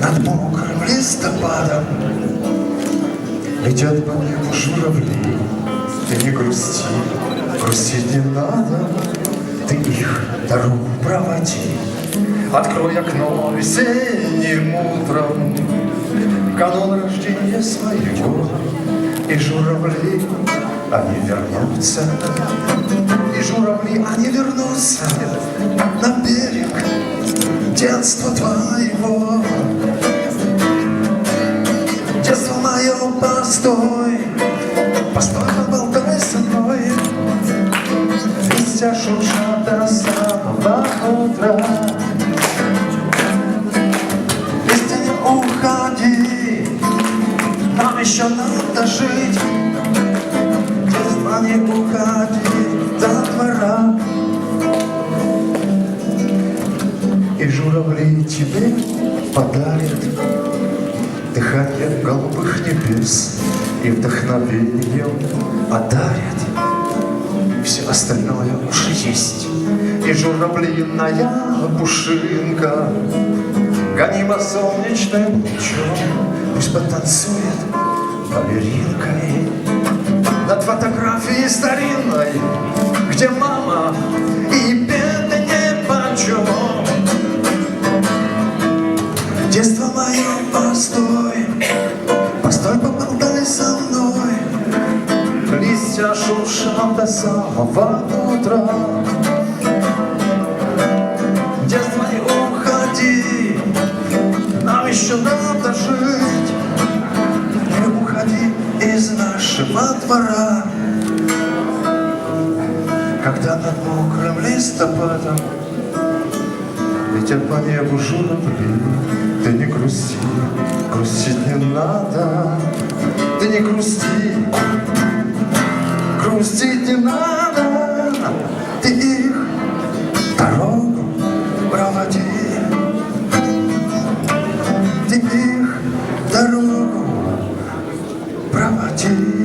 над мокрым листопадом Летят по небу журавли, ты не грусти, грустить не надо, ты их дорогу проводи. Открой окно весенним утром, канун рождения своего, и журавли, они вернутся, и журавли, они вернутся постой, постой, поболтай со мной. Листья шуршат до самого утра. Листья не уходи, нам еще надо жить. Детство не уходи до двора. И журавли тебе подарят Дыхание голубых небес И вдохновением одарят. Все остальное уже есть. И журавлиная пушинка Гонима солнечным лучом Пусть потанцует балеринкой Над фотографией старинной Где мама и беды не почем. Детство мое, постой, постой, поболтай Листья шуршат до самого утра. Детство не уходи, нам еще надо жить. Не уходи из нашего двора. Когда над мокрым листопадом Летят по небу журавли, ты не грусти, грустить не надо, ты не грусти, не надо Ты их дорогу проводи. Ты их дорогу проводи.